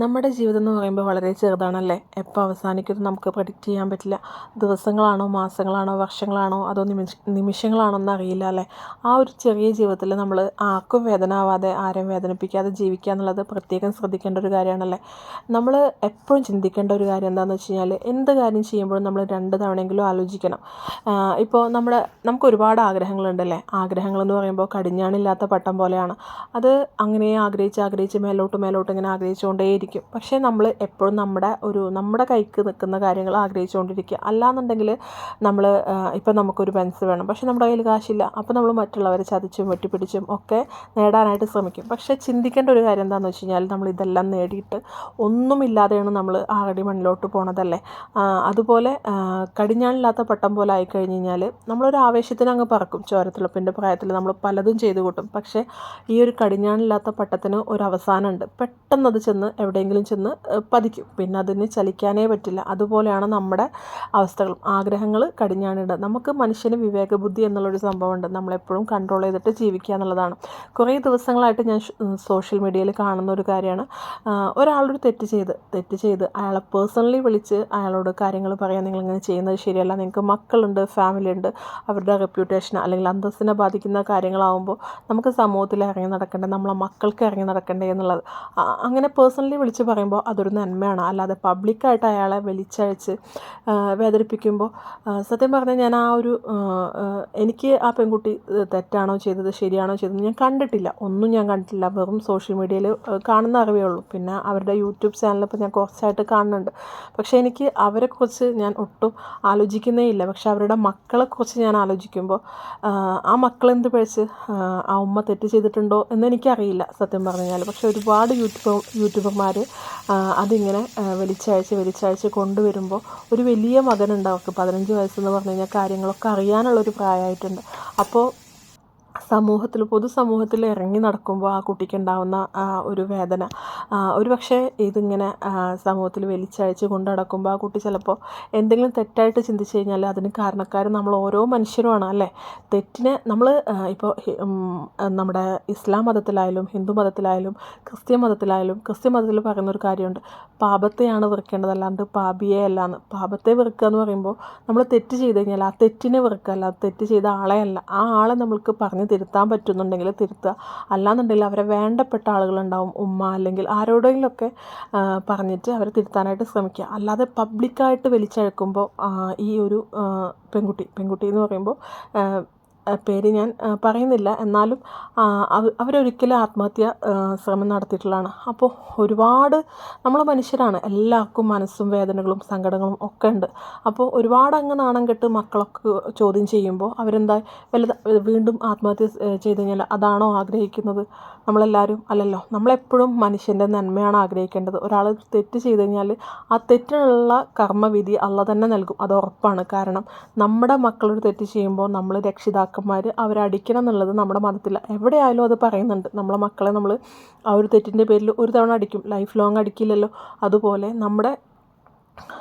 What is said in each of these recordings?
നമ്മുടെ ജീവിതം എന്ന് പറയുമ്പോൾ വളരെ ചെറുതാണല്ലേ? എപ്പോൾ അവസാനിക്കുമെന്ന് നമുക്ക് പ്രഡിക്റ്റ് ചെയ്യാൻ പറ്റില്ല. ദിവസങ്ങളാണോ മാസങ്ങളാണോ വർഷങ്ങളാണോ അതോ നിമിഷ നിമിഷങ്ങളാണോ എന്ന് അറിയില്ല അല്ലേ? ആ ഒരു ചെറിയ ജീവിതത്തിൽ നമ്മൾ ആർക്കും വേദന ആവാതെ ആരെയും വേദനിപ്പിക്കാതെ ജീവിക്കുക എന്നുള്ളത് പ്രത്യേകം ശ്രദ്ധിക്കേണ്ട ഒരു കാര്യമാണല്ലേ? നമ്മൾ എപ്പോഴും ചിന്തിക്കേണ്ട ഒരു കാര്യം എന്താണെന്ന് വെച്ച് കഴിഞ്ഞാൽ എന്ത് കാര്യം ചെയ്യുമ്പോഴും നമ്മൾ രണ്ട് തവണയെങ്കിലും ആലോചിക്കണം. ഇപ്പോൾ നമ്മുടെ നമുക്ക് ഒരുപാട് ആഗ്രഹങ്ങളുണ്ടല്ലേ ആഗ്രഹങ്ങൾ എന്ന് പറയുമ്പോൾ കടിഞ്ഞാണില്ലാത്ത പട്ടം പോലെയാണ്. അത് അങ്ങനെ ആഗ്രഹിച്ച് ആഗ്രഹിച്ച് മേലോട്ട് മേലോട്ട് ഇങ്ങനെ ആഗ്രഹിച്ചുകൊണ്ടേയിരിക്കും. പക്ഷേ നമ്മൾ എപ്പോഴും നമ്മുടെ ഒരു നമ്മുടെ കൈക്ക് നിൽക്കുന്ന കാര്യങ്ങൾ ആഗ്രഹിച്ചുകൊണ്ടിരിക്കുക. അല്ലാന്നുണ്ടെങ്കിൽ നമ്മൾ ഇപ്പം നമുക്കൊരു പെൻസ് വേണം. പക്ഷേ നമ്മുടെ കയ്യിൽ കാശില്ല. അപ്പോൾ നമ്മൾ മറ്റുള്ളവരെ ചതിച്ചും വെട്ടിപ്പിടിച്ചും ഒക്കെ നേടാനായിട്ട് ശ്രമിക്കും. പക്ഷേ ചിന്തിക്കേണ്ട ഒരു കാര്യം എന്താണെന്ന് വെച്ച് കഴിഞ്ഞാൽ നമ്മൾ ഇതെല്ലാം നേടിയിട്ട് ഒന്നുമില്ലാതെയാണ് നമ്മൾ ആകടി മണ്ണിലോട്ട് പോണതല്ലേ? അതുപോലെ കടിഞ്ഞാണില്ലാത്ത പട്ടം പോലെ ആയിക്കഴിഞ്ഞ് കഴിഞ്ഞാൽ നമ്മളൊരു ആവേശത്തിന് അങ്ങ് പറക്കും. ചോരത്തിളപ്പിന്റെ പ്രായത്തിൽ നമ്മൾ പലതും ചെയ്തു കൂട്ടും. പക്ഷേ ഈ ഒരു കടിഞ്ഞാണില്ലാത്ത പട്ടത്തിന് ഒരു അവസാനമുണ്ട്. പെട്ടെന്ന് അത് ചെന്ന് എവിടെയെങ്കിലും ചെന്ന് പതിക്കും. പിന്നെ അതിന് ചലിക്കാനേ പറ്റില്ല. അതുപോലെയാണ് നമ്മുടെ അവസ്ഥകളും. ആഗ്രഹങ്ങൾ കടിഞ്ഞാണിടുക നമുക്ക് മനുഷ്യന് വിവേകബുദ്ധി എന്നുള്ളൊരു സംഭവമുണ്ട്. നമ്മളെപ്പോഴും കൺട്രോൾ ചെയ്തിട്ട് ജീവിക്കുക എന്നുള്ളതാണ്. കുറേ ദിവസങ്ങളായിട്ട് ഞാൻ സോഷ്യൽ മീഡിയയിൽ കാണുന്ന ഒരു കാര്യമാണ്. ഒരാളൊരു തെറ്റ് ചെയ്ത് തെറ്റ് ചെയ്ത് അയാളെ പേഴ്സണലി വിളിച്ച് അയാളോട് കാര്യങ്ങൾ പറയാൻ നിങ്ങളിങ്ങനെ ചെയ്യുന്നത് ശരിയല്ല. നിങ്ങൾക്ക് മക്കളുണ്ട് ഫാമിലി ഉണ്ട്. അവരുടെ റെപ്യൂട്ടേഷൻ അല്ലെങ്കിൽ അന്തസ്സിനെ ബാധിക്കുന്ന കാര്യങ്ങളാവുമ്പോൾ നമുക്ക് സമൂഹത്തിൽ ഇറങ്ങി നടക്കേണ്ടത് നമ്മളെ മക്കൾക്ക് ഇറങ്ങി നടക്കേണ്ടത് എന്നുള്ളത്. അങ്ങനെ പേഴ്സണലി വിളിച്ച് പറയുമ്പോൾ അതൊരു നന്മയാണ്. അല്ലാതെ പബ്ലിക്കായിട്ട് അയാളെ വലിച്ചഴച്ച് വേദനിപ്പിക്കുമ്പോൾ സത്യം പറഞ്ഞാൽ ഞാൻ ആ ഒരു എനിക്ക് ആ പെൺകുട്ടി തെറ്റാണോ ചെയ്തത് ശരിയാണോ ചെയ്തത് ഞാൻ കണ്ടിട്ടില്ല. ഒന്നും ഞാൻ കണ്ടിട്ടില്ല. വെറും സോഷ്യൽ മീഡിയയിൽ കാണുന്ന അറിവേ ഉള്ളൂ. പിന്നെ അവരുടെ യൂട്യൂബ് ചാനലിപ്പോൾ ഞാൻ കുറച്ചായിട്ട് കാണുന്നുണ്ട്. പക്ഷേ എനിക്ക് അവരെക്കുറിച്ച് ഞാൻ ഒട്ടും ആലോചിക്കുന്നേ ഇല്ല. പക്ഷേ അവരുടെ മക്കളെക്കുറിച്ച് ഞാൻ ആലോചിക്കുമ്പോൾ ആ മക്കളെന്ത് പഴിച്ച് ആ ഉമ്മ തെറ്റ് ചെയ്തിട്ടുണ്ടോ എന്ന് എനിക്കറിയില്ല സത്യം പറഞ്ഞു കഴിഞ്ഞാൽ പക്ഷേ ഒരുപാട് യൂട്യൂബർ യൂട്യൂബർമാർ അതിങ്ങനെ വലിച്ചഴച്ച് വലിച്ചഴച്ച് കൊണ്ടുവരുമ്പോൾ ഒരു വലിയ മകനുണ്ട് അവർക്ക് പതിനഞ്ച് വയസ്സെന്ന് പറഞ്ഞു കഴിഞ്ഞാൽ കാര്യങ്ങളൊക്കെ അറിയാനുള്ളൊരു പ്രായമായിട്ടുണ്ട്. അപ്പോൾ സമൂഹത്തിൽ പൊതുസമൂഹത്തിൽ ഇറങ്ങി നടക്കുമ്പോൾ ആ കുട്ടിക്കുണ്ടാവുന്ന ആ ഒരു വേദന. ഒരു പക്ഷേ ഇതിങ്ങനെ സമൂഹത്തിൽ വലിച്ചഴച്ച് കൊണ്ട് നടക്കുമ്പോൾ ആ കുട്ടി ചിലപ്പോൾ എന്തെങ്കിലും തെറ്റായിട്ട് ചിന്തിച്ച് കഴിഞ്ഞാൽ അതിന് കാരണക്കാർ നമ്മൾ ഓരോ മനുഷ്യരുമാണ് അല്ലേ? തെറ്റിനെ നമ്മൾ ഇപ്പോൾ നമ്മുടെ ഇസ്ലാം മതത്തിലായാലും ഹിന്ദു മതത്തിലായാലും ക്രിസ്ത്യൻ മതത്തിലായാലും ക്രിസ്ത്യൻ മതത്തിൽ പറയുന്ന ഒരു കാര്യമുണ്ട്. പാപത്തെയാണ് വെറുക്കേണ്ടത് അല്ലാണ്ട് പാപിയെ അല്ലാന്ന്. പാപത്തെ വെറുക്കുക എന്ന് പറയുമ്പോൾ നമ്മൾ തെറ്റ് ചെയ്ത് കഴിഞ്ഞാൽ ആ തെറ്റിനെ വെറുക്കുക അല്ല തെറ്റ് ചെയ്ത ആളെ അല്ല. ആ ആളെ നമ്മൾക്ക് പറഞ്ഞ് തിരുത്താൻ പറ്റുന്നുണ്ടെങ്കിൽ തിരുത്തുക. അല്ലാന്നുണ്ടെങ്കിൽ അവരെ വേണ്ടപ്പെട്ട ആളുകളുണ്ടാവും ഉമ്മ അല്ലെങ്കിൽ ആരോടെങ്കിലുമൊക്കെ പറഞ്ഞിട്ട് അവരെ തിരുത്താനായിട്ട് ശ്രമിക്കുക. അല്ലാതെ പബ്ലിക്കായിട്ട് വലിച്ചഴക്കുമ്പോൾ ഈ ഒരു പെൺകുട്ടി പെൺകുട്ടി എന്ന് പറയുമ്പോൾ പേര് ഞാൻ പറയുന്നില്ല. എന്നാലും അവരൊരിക്കലും ആത്മഹത്യ ശ്രമം നടത്തിയിട്ടുള്ളതാണ്. അപ്പോൾ ഒരുപാട് നമ്മൾ മനുഷ്യരാണ്. എല്ലാവർക്കും മനസ്സും വേദനകളും സങ്കടങ്ങളും ഒക്കെ ഉണ്ട്. അപ്പോൾ ഒരുപാട് അങ്ങ് നാണം കെട്ട് മക്കളൊക്കെ ചോദ്യം ചെയ്യുമ്പോൾ അവരെന്താ വലുത് വീണ്ടും ആത്മഹത്യ ചെയ്ത് കഴിഞ്ഞാൽ അതാണോ ആഗ്രഹിക്കുന്നത്? നമ്മളെല്ലാവരും അല്ലല്ലോ. നമ്മളെപ്പോഴും മനുഷ്യന്റെ നന്മയാണ് ആഗ്രഹിക്കേണ്ടത്. ഒരാൾ തെറ്റ് ചെയ്ത് കഴിഞ്ഞാൽ ആ തെറ്റിനുള്ള കർമ്മവിധി അള്ള തന്നെ നൽകും. അത് ഉറപ്പാണ്. കാരണം നമ്മുടെ മക്കളൊരു തെറ്റ് ചെയ്യുമ്പോൾ നമ്മൾ രക്ഷിതാക്കന്മാർ അവരെ അവരടിക്കണം എന്നുള്ളത് നമ്മുടെ മതത്തിൽ എവിടെയായാലും അത് പറയുന്നുണ്ട്. നമ്മളെ മക്കളെ നമ്മൾ ആ ഒരു തെറ്റിന്റെ പേരിൽ ഒരു തവണ അടിക്കും. ലൈഫ് ലോങ് അടിക്കില്ലല്ലോ. അതുപോലെ നമ്മുടെ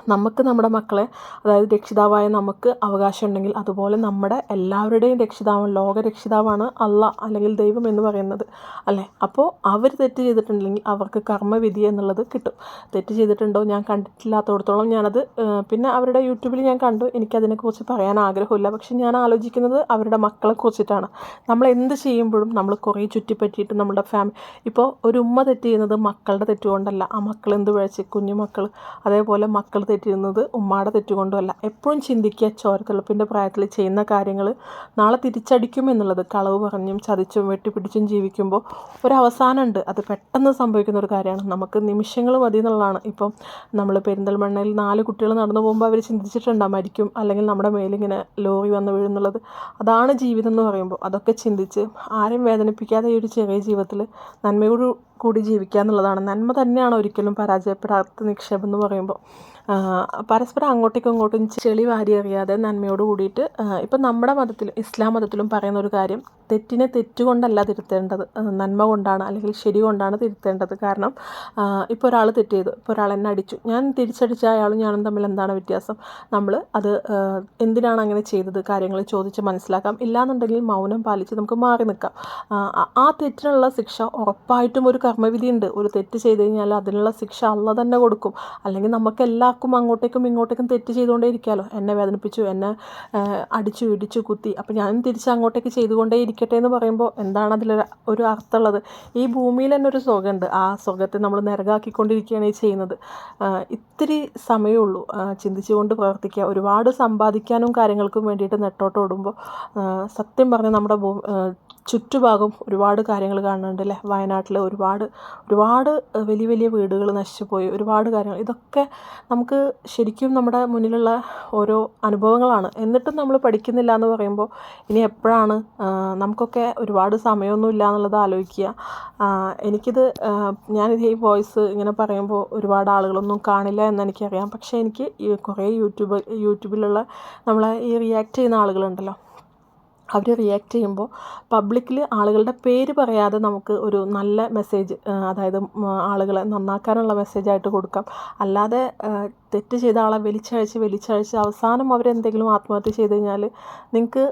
നമുക്ക് നമ്മുടെ മക്കളെ അതായത് രക്ഷിതാവായ നമുക്ക് അവകാശമുണ്ടെങ്കിൽ അതുപോലെ നമ്മുടെ എല്ലാവരുടെയും രക്ഷിതാവ് ലോക രക്ഷിതാവാണ് അല്ല അല്ലെങ്കിൽ ദൈവം എന്ന് പറയുന്നത്. അല്ലേ? അപ്പോൾ അവർ തെറ്റ് ചെയ്തിട്ടുണ്ടെങ്കിൽ അവർക്ക് കർമ്മവിധി എന്നുള്ളത് കിട്ടും. തെറ്റ് ചെയ്തിട്ടുണ്ടോ ഞാൻ കണ്ടിട്ടില്ലാത്തടത്തോളം ഞാനത് പിന്നെ അവരുടെ യൂട്യൂബിൽ ഞാൻ കണ്ടു. എനിക്കതിനെക്കുറിച്ച് പറയാൻ ആഗ്രഹമില്ല. പക്ഷെ ഞാൻ ആലോചിക്കുന്നത് അവരുടെ മക്കളെ കുറിച്ചിട്ടാണ് നമ്മൾ എന്ത് ചെയ്യുമ്പോഴും നമ്മൾ കുറേ ചുറ്റിപ്പറ്റിയിട്ട് നമ്മുടെ ഫാമിലി ഇപ്പോൾ ഒരു ഉമ്മ തെറ്റ് ചെയ്യുന്നത് മക്കളുടെ തെറ്റുകൊണ്ടല്ല ആ മക്കൾ എന്ത് പഴച്ച് കുഞ്ഞു മക്കൾ അതേപോലെ മക്കൾ തെറ്റിരുന്നത് ഉമ്മാടെ തെറ്റുകൊണ്ടുമല്ല. എപ്പോഴും ചിന്തിക്കുക ചോരത്തിളപ്പിന്റെ പ്രായത്തിൽ ചെയ്യുന്ന കാര്യങ്ങൾ നാളെ തിരിച്ചടിക്കും എന്നുള്ളത് കളവ് പറഞ്ഞും ചതിച്ചും വെട്ടിപ്പിടിച്ചും ജീവിക്കുമ്പോൾ ഒരവസാനമുണ്ട്. അത് പെട്ടെന്ന് സംഭവിക്കുന്ന ഒരു കാര്യമാണ്. നമുക്ക് നിമിഷങ്ങൾ മതി എന്നുള്ളതാണ്. ഇപ്പം നമ്മൾ പെരിന്തൽമണ്ണയിൽ നാല് കുട്ടികൾ നടന്നു പോകുമ്പോൾ അവർ ചിന്തിച്ചിട്ടുണ്ടാകും മരിക്കും? അല്ലെങ്കിൽ നമ്മുടെ മേലിങ്ങനെ ലോറി വന്ന് വീഴുന്നുള്ളത്? അതാണ് ജീവിതം എന്ന് പറയുമ്പോൾ. അതൊക്കെ ചിന്തിച്ച് ആരും വേദനിപ്പിക്കാതെ ഈ ഒരു ചെറിയ ജീവിതത്തിൽ നന്മയോട് കൂടി ജീവിക്കുക എന്നുള്ളതാണ്. നന്മ തന്നെയാണ് ഒരിക്കലും പരാജയപ്പെടാത്ത നിക്ഷേപം എന്ന് പറയുമ്പോൾ. പരസ്പരം അങ്ങോട്ടേക്കും ഇങ്ങോട്ടും ചെളി വാരി എറിയാതെ നന്മയോട് കൂടിയിട്ട് ഇപ്പം നമ്മുടെ മതത്തിൽ ഇസ്ലാം മതത്തിലും പറയുന്ന ഒരു കാര്യം തെറ്റിനെ തെറ്റുകൊണ്ടല്ല തിരുത്തേണ്ടത്. നന്മ കൊണ്ടാണ് അല്ലെങ്കിൽ ശരി കൊണ്ടാണ് തിരുത്തേണ്ടത്. കാരണം ഇപ്പോൾ ഒരാൾ തെറ്റ് ചെയ്തു ഇപ്പോൾ ഒരാൾ എന്നെ അടിച്ചു. ഞാൻ തിരിച്ചടിച്ച അയാളും ഞാനും തമ്മിൽ എന്താണ് വ്യത്യാസം? നമ്മൾ അത് എന്തിനാണ് അങ്ങനെ ചെയ്തത്? കാര്യങ്ങൾ ചോദിച്ച് മനസ്സിലാക്കാം. ഇല്ലാന്നുണ്ടെങ്കിൽ മൗനം പാലിച്ച് നമുക്ക് മാറി നിൽക്കാം. ആ തെറ്റിനുള്ള ശിക്ഷ ഉറപ്പായിട്ടും ഒരു കർമ്മവിധിയുണ്ട്. ഒരു തെറ്റ് ചെയ്ത് കഴിഞ്ഞാൽ അതിനുള്ള ശിക്ഷ അള്ള തന്നെ കൊടുക്കും. അല്ലെങ്കിൽ നമുക്ക് എല്ലാവർക്കും അങ്ങോട്ടേക്കും ഇങ്ങോട്ടേക്കും തെറ്റ് ചെയ്തുകൊണ്ടേ ഇരിക്കാമല്ലോ എന്നെ വേദനിപ്പിച്ചു എന്നെ അടിച്ചു ഇടിച്ചു കുത്തി. അപ്പോൾ ഞാൻ തിരിച്ച് അങ്ങോട്ടേക്ക് ചെയ്തുകൊണ്ടേ ഇരിക്കട്ടെ എന്ന് പറയുമ്പോൾ എന്താണ് അതിലൊരു ഒരു അർത്ഥമുള്ളത്? ഈ ഭൂമിയിൽ തന്നെ ഒരു സുഖമുണ്ട് ആ സുഖത്തെ നമ്മൾ നിരകാക്കിക്കൊണ്ടിരിക്കുകയാണ് ഈ ചെയ്യുന്നത്. ഇത്തിരി സമയമുള്ളൂ ചിന്തിച്ചുകൊണ്ട് പ്രവർത്തിക്കുക. ഒരുപാട് സമ്പാദിക്കാനും കാര്യങ്ങൾക്കും വേണ്ടിയിട്ട് നെട്ടോട്ട് ഓടുമ്പോൾ സത്യം പറഞ്ഞാൽ നമ്മുടെ ഭൂ ചുറ്റുഭാഗം ഒരുപാട് കാര്യങ്ങൾ കാണുന്നുണ്ട് അല്ലേ? വയനാട്ടിൽ ഒരുപാട് ഒരുപാട് വലിയ വലിയ വീടുകൾ നശിച്ചു പോയി ഒരുപാട് കാര്യങ്ങൾ. ഇതൊക്കെ നമുക്ക് ശരിക്കും നമ്മുടെ മുന്നിലുള്ള ഓരോ അനുഭവങ്ങളാണ്. എന്നിട്ടും നമ്മൾ പഠിക്കുന്നില്ല എന്ന് പറയുമ്പോൾ ഇനി എപ്പോഴാണ് നമുക്കൊക്കെ ഒരുപാട് സമയമൊന്നും ഇല്ല എന്നുള്ളത് ആലോചിക്കുക. എനിക്കിത് ഞാനിത് ഈ വോയിസ് ഇങ്ങനെ പറയുമ്പോൾ ഒരുപാട് ആളുകളൊന്നും കാണില്ല എന്ന് എനിക്കറിയാം. പക്ഷേ എനിക്ക് കുറേ യൂട്യൂബ് യൂട്യൂബിലുള്ള നമ്മളെ ഈ റിയാക്ട് ചെയ്യുന്ന ആളുകളുണ്ടല്ലോ. അവർ റിയാക്ട് ചെയ്യുമ്പോൾ പബ്ലിക്കിൽ ആളുകളുടെ പേര് പറയാതെ നമുക്ക് ഒരു നല്ല മെസ്സേജ് അതായത് ആളുകളെ നന്നാക്കാനുള്ള മെസ്സേജായിട്ട് കൊടുക്കാം. അല്ലാതെ തെറ്റ് ചെയ്ത ആളെ വലിച്ചഴച്ച് വലിച്ചഴച്ച് അവസാനം അവരെന്തെങ്കിലും ആത്മഹത്യ ചെയ്ത് കഴിഞ്ഞാൽ നിങ്ങൾക്ക്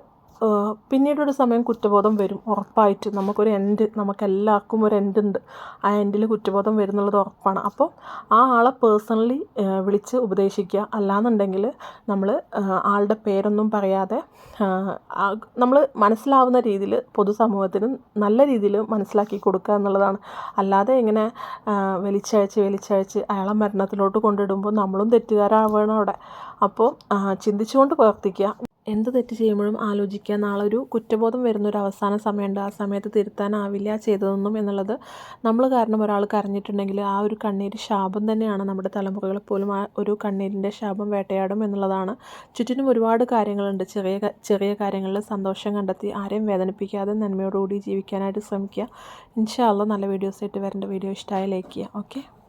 പിന്നീടൊരു സമയം കുറ്റബോധം വരും ഉറപ്പായിട്ട്. നമുക്കൊരു എൻഡ് നമുക്കെല്ലാവർക്കും ഒരു എൻഡ് ഉണ്ട്. ആ എൻഡിൽ കുറ്റബോധം വരും എന്നുള്ളത് ഉറപ്പാണ്. അപ്പോൾ ആ ആളെ പേഴ്സണലി വിളിച്ച് ഉപദേശിക്കുക. അല്ലാന്നുണ്ടെങ്കിൽ നമ്മൾ ആളുടെ പേരൊന്നും പറയാതെ നമ്മൾ മനസ്സിലാവുന്ന രീതിയിൽ പൊതുസമൂഹത്തിന് നല്ല രീതിയിൽ മനസ്സിലാക്കി കൊടുക്കുക എന്നുള്ളതാണ്. അല്ലാതെ ഇങ്ങനെ വലിച്ചഴച്ച് വലിച്ചഴച്ച് അയാളെ മരണത്തിലോട്ട് കൊണ്ടിടുമ്പോൾ നമ്മളും തെറ്റുകാരാവുകയാണ് അവിടെ. അപ്പോൾ ചിന്തിച്ചുകൊണ്ട് പ്രവർത്തിക്കുക. എന്ത് തെറ്റ് ചെയ്യുമ്പോഴും ആലോചിക്കുക. നാളെ ഒരു കുറ്റബോധം വരുന്ന ഒരു അവസാന സമയമുണ്ട്. ആ സമയത്ത് തിരുത്താനാവില്ല ചെയ്തതൊന്നും എന്നുള്ളത് നമ്മൾ കാരണം ഒരാൾ കരഞ്ഞിട്ടുണ്ടെങ്കിൽ ആ ഒരു കണ്ണീര് ശാപം തന്നെയാണ് നമ്മുടെ തലമുറകളെ പോലും ആ ഒരു കണ്ണീരിന്റെ ശാപം വേട്ടയാടും എന്നുള്ളതാണ്. ചുറ്റിനും ഒരുപാട് കാര്യങ്ങളുണ്ട്. ചെറിയ ചെറിയ കാര്യങ്ങളിൽ സന്തോഷം കണ്ടെത്തി ആരെയും വേദനിപ്പിക്കാതെ നന്മയോടുകൂടി ജീവിക്കാനായിട്ട് ശ്രമിക്കുക. ഇൻഷാല്ല നല്ല വീഡിയോസ് ആയിട്ട് വരേണ്ട വീഡിയോ ഇഷ്ടമായ ലൈക്ക് ചെയ്യുക. ഓക്കെ?